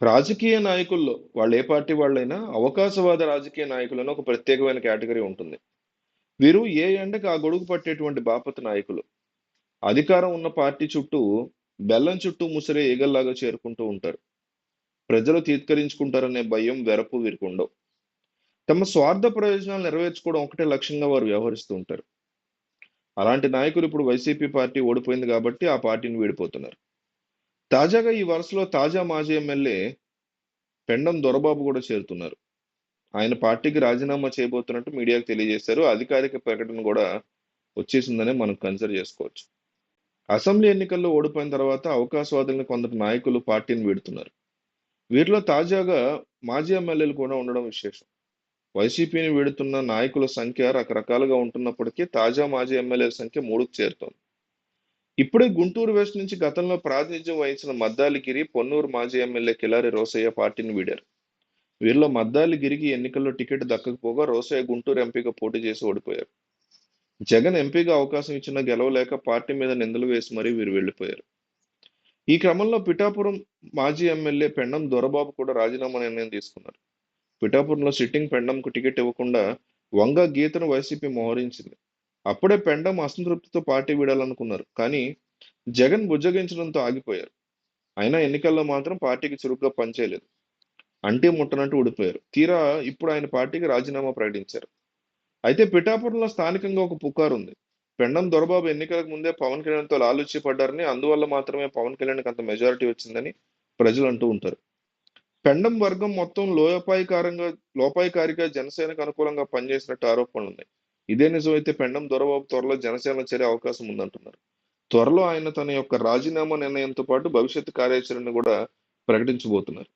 రాజకీయ నాయకుల్లో వాళ్ళు ఏ పార్టీ వాళ్ళైనా అవకాశవాద రాజకీయ నాయకులని ఒక ప్రత్యేకమైన కేటగిరీ ఉంటుంది. వీరు ఏ ఎండకు ఆ గొడుగు పట్టేటువంటి బాపత నాయకులు? అధికారం ఉన్న పార్టీ చుట్టూ బెల్లం చుట్టూ ముసిరే ఈగల్లాగా చేరుకుంటూ ఉంటారు. ప్రజలు తీత్కరించుకుంటారనే భయం వెరపు వీరికి ఉండవు. తమ స్వార్థ ప్రయోజనాలు నెరవేర్చుకోవడం ఒకటే లక్ష్యంగా వారు వ్యవహరిస్తూ ఉంటారు. అలాంటి నాయకులు ఇప్పుడు వైసీపీ పార్టీ ఓడిపోయింది కాబట్టి ఆ పార్టీని వీడిపోతున్నారు. తాజాగా ఈ వరుసలో తాజా మాజీ ఎమ్మెల్యే పెండం దొరబాబు కూడా చేరుతున్నారు. ఆయన పార్టీకి రాజీనామా చేయబోతున్నట్టు మీడియాకు తెలియజేశారు. అధికారిక ప్రకటన కూడా వచ్చేసిందనే మనం కన్సిడర్ చేసుకోవచ్చు. అసెంబ్లీ ఎన్నికల్లో ఓడిపోయిన తర్వాత అవకాశవాదులను కొందరు నాయకులు పార్టీని వీడుతున్నారు. వీరిలో తాజాగా మాజీ ఎమ్మెల్యేలు కూడా ఉండడం విశేషం. వైసీపీని వీడుతున్న నాయకుల సంఖ్య రకరకాలుగా ఉంటున్నప్పటికీ తాజా మాజీ ఎమ్మెల్యేల సంఖ్య మూడుకు చేరుతోంది. ఇప్పుడే గుంటూరు వెస్ట్ నుంచి గతంలో ప్రాతినిధ్యం వహించిన మద్దాలిగిరి పొన్నూరు మాజీ ఎమ్మెల్యే కిలారి రోసయ్య పార్టీని వీడారు. వీరిలో మద్దాలిగిరికి ఎన్నికల్లో టికెట్ దక్కకపోగా రోసయ్య గుంటూరు ఎంపీగా పోటీ చేసి ఓడిపోయారు. జగన్ ఎంపీగా అవకాశం ఇచ్చినా గెలవలేక పార్టీ మీద నిందలు వేసి మరీ వీరు వెళ్ళిపోయారు. ఈ క్రమంలో పిఠాపురం మాజీ ఎమ్మెల్యే పెండం దొరబాబు కూడా రాజీనామా నిర్ణయం తీసుకున్నారు. పిఠాపురంలో సిట్టింగ్ పెండంకు టికెట్ ఇవ్వకుండా వంగ గీతను వైసీపీ మోహరించింది. అప్పుడే పెండం అసంతృప్తితో పార్టీ వీడాలనుకున్నారు. కానీ జగన్ బుజ్జగించడంతో ఆగిపోయారు. అయినా ఎన్నికల్లో మాత్రం పార్టీకి చురుగ్గా పనిచేయలేదు. అంటే ముట్టనట్టు ఊడిపోయారు. తీరా ఇప్పుడు ఆయన పార్టీకి రాజీనామా ప్రకటించారు. అయితే పిఠాపురంలో స్థానికంగా ఒక పుకారు ఉంది. పెండం దొరబాబు ఎన్నికలకు ముందే పవన్ కళ్యాణ్తో లాలుచ్చి పడ్డారని అందువల్ల మాత్రమే పవన్ కళ్యాణ్కి అంత మెజారిటీ వచ్చిందని ప్రజలు అంటూ ఉంటారు. పెండం వర్గం మొత్తం లోయపాయికారంగా లోపాయికారిగా జనసేనకు అనుకూలంగా పనిచేసినట్టు ఆరోపణలు ఉన్నాయి ఇదే నిజమైతే పెండం దొరబాబు త్వరలో జనసేన చేరే అవకాశం ఉందంటున్నారు. త్వరలో ఆయన తన యొక్క రాజీనామా నిర్ణయంతో పాటు భవిష్యత్ కార్యాచరణ కూడా ప్రకటించబోతున్నారు.